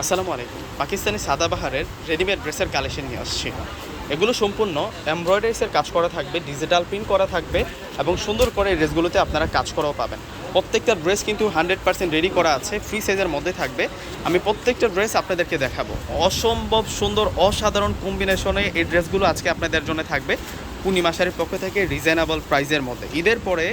আসসালামু আলাইকুম। পাকিস্তানি সাদাবাহারের রেডিমেড ড্রেসের কালেকশন নিয়ে আসছি। এগুলো সম্পূর্ণ এমব্রয়ডারিসের কাজ করা থাকবে, ডিজিটাল প্রিন্ট করা থাকবে এবং সুন্দর করে ড্রেসগুলোতে আপনারা কাজ করাও পাবেন। প্রত্যেকটা ড্রেস কিন্তু হান্ড্রেড পার্সেন্ট রেডি করা আছে, ফ্রি সাইজের মধ্যে থাকবে। আমি প্রত্যেকটা ড্রেস আপনাদেরকে দেখাবো। অসম্ভব সুন্দর, অসাধারণ কম্বিনেশনে এই ড্রেসগুলো আজকে আপনাদের জন্য থাকবে। পূর্ণিমা শাড়ির পক্ষ থেকে রিজনেবল প্রাইজের মধ্যে। ঈদের পরে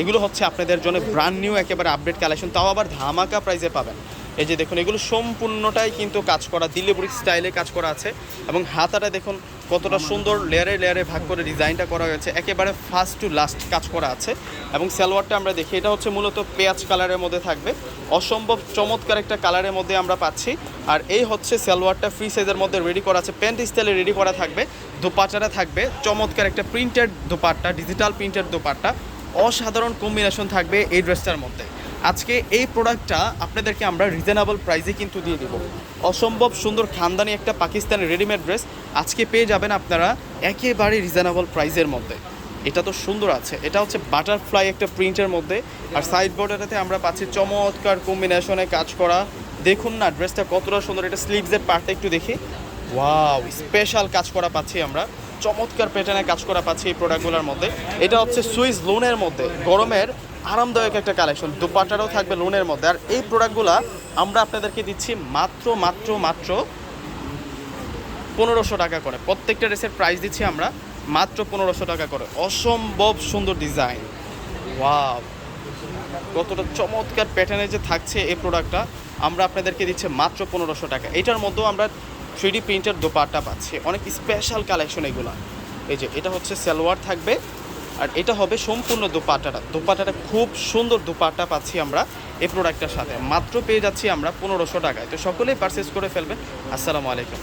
এগুলো হচ্ছে আপনাদের জন্য ব্র্যান্ড নিউ একেবারে আপডেট কালেকশন তাও আবার ধামাকা প্রাইজে পাবেন। এই যে দেখুন, এগুলো সম্পূর্ণটাই কিন্তু কাজ করা, দিল্লি বুড়ি স্টাইলে কাজ করা আছে। এবং হাতাটা দেখুন, কতটা সুন্দর লেয়ারে লেয়ারে ভাগ করে ডিজাইনটা করা হয়েছে। একেবারে ফার্স্ট টু লাস্ট কাজ করা আছে। এবং সালোয়ারটা আমরা দেখি, এটা হচ্ছে মূলত পেঁয়াজ কালারের মধ্যে থাকবে। অসম্ভব চমৎকার একটা কালারের মধ্যে আমরা পাচ্ছি। আর এই হচ্ছে সালোয়ারটা ফ্রি সাইজের মধ্যে রেডি করা আছে। প্যান্ট স্টাইলে রেডি করা থাকবে দোপাট্টাটা থাকবে। চমৎকার একটা printed dupatta digital printed dupatta. অসাধারণ কম্বিনেশন থাকবে এই ড্রেসটার মধ্যে। আজকে এই প্রোডাক্টটা আপনাদেরকে আমরা রিজনেবল প্রাইসে কিন্তু দিয়ে দিব। অসম্ভব সুন্দর খানদানি একটা পাকিস্তানি রেডিমেড ড্রেস আজকে পেয়ে যাবেন আপনারা একেবারে রিজনেবল প্রাইসের মধ্যে। এটা তো সুন্দর আছে। এটা হচ্ছে বাটারফ্লাই একটা প্রিন্টের মধ্যে। আর সাইড বর্ডারটাতে আমরা পাচ্ছি চমৎকার কম্বিনেশনে কাজ করা। দেখুন না ড্রেসটা কতটা সুন্দর। এটা স্লিভসের পার্টটা একটু দেখি। ওয়াও স্পেশাল কাজ করা পাচ্ছি আমরা। চমৎকার প্যাটার্নে কাজ করা পাচ্ছি এই প্রোডাক্টগুলোর মধ্যে। এটা হচ্ছে সুইস লোনের মধ্যে। গরমের আরামদায়ক একটা কালেকশন দুপাটারও থাকবে লোনের মধ্যে। আর এই প্রোডাক্টগুলো আমরা আপনাদেরকে দিচ্ছি মাত্র মাত্র মাত্র পনেরোশো টাকা করে। প্রত্যেকটা ড্রেসের প্রাইস দিচ্ছি আমরা মাত্র পনেরোশো টাকা করে। অসম্ভব সুন্দর ডিজাইন ওয়াও কতটা চমৎকার প্যাটার্নে যে থাকছে এই প্রোডাক্টটা আমরা আপনাদেরকে দিচ্ছি মাত্র পনেরোশো টাকা। এটার মধ্যেও আমরা থ্রিডি প্রিন্টের দোপাট্টা পাচ্ছি। অনেক স্পেশাল কালেকশন এগুলো। এই যে, এটা হচ্ছে সালোয়ার থাকবে। আর এটা হবে সম্পূর্ণ দুপাটাটা। দুপাটাটা খুব সুন্দর দুপাটা পাচ্ছি আমরা এই প্রোডাক্টটার সাথে। মাত্র পেয়ে যাচ্ছি আমরা পনেরোশো টাকায়। তো সকলেই পারচেস করে ফেলবেন। আসসালামু আলাইকুম।